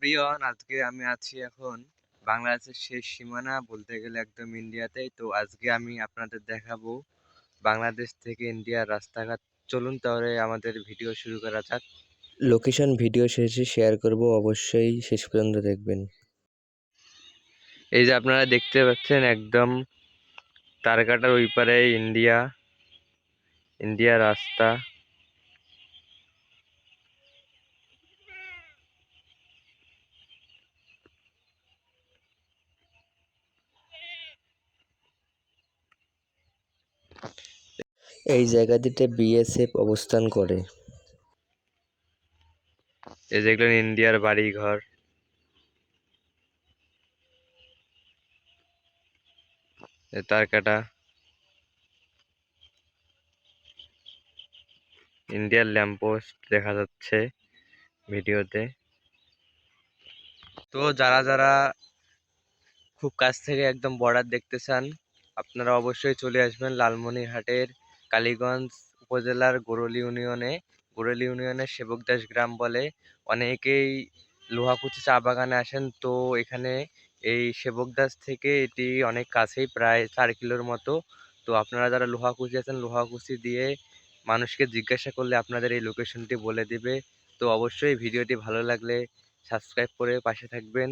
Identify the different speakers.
Speaker 1: Everyone আজকে আমি আছি এখন বাংলাদেশের শেষ সীমানা বলতে গেলে একদম ইন্ডিয়াতেই। তো আজকে আমি আপনাদের দেখাবো বাংলাদেশ থেকে ইন্ডিয়ার রাস্তাঘাট। চলুন তাহলে আমাদের ভিডিও শুরু করা যাক।
Speaker 2: লোকেশন ভিডিও শেষে শেয়ার করব অবশ্যই শেষ পর্যন্ত দেখবেন।
Speaker 1: এই যে আপনারা দেখতে পাচ্ছেন একদম তারকাটার ওই পারে ইন্ডিয়া ইন্ডিয়া রাস্তা।
Speaker 2: এই জায়গাটিতে বিএসএফ অবস্থান করে।
Speaker 1: এই যেগুলো ইন্ডিয়ার বাড়ি ঘর তারকাটা ইন্ডিয়ার ল্যাম্পপোস্ট দেখা যাচ্ছে ভিডিওতে। তো যারা যারা খুব কাছ থেকে একদম বর্ডার দেখতে চান আপনারা অবশ্যই চলে আসবেন লালমনিরহাটের কালীগঞ্জ উপজেলার গোরল ইউনিয়নে। গোরল ইউনিয়নের সেবকদাস গ্রাম বলে। অনেকেই লোহাকুচি চা বাগানে আসেন। তো এখানে এই সেবকদাস থেকে এটি অনেক কাছেই, প্রায় চার কিলোর মতো। তো আপনারা যারা লোহাকুচি আছেন, লোহাকুচি দিয়ে মানুষকে জিজ্ঞাসা করলে আপনাদের এই লোকেশনটি বলে দিবে। তো অবশ্যই ভিডিওটি ভালো লাগলে সাবস্ক্রাইব করে পাশে থাকবেন।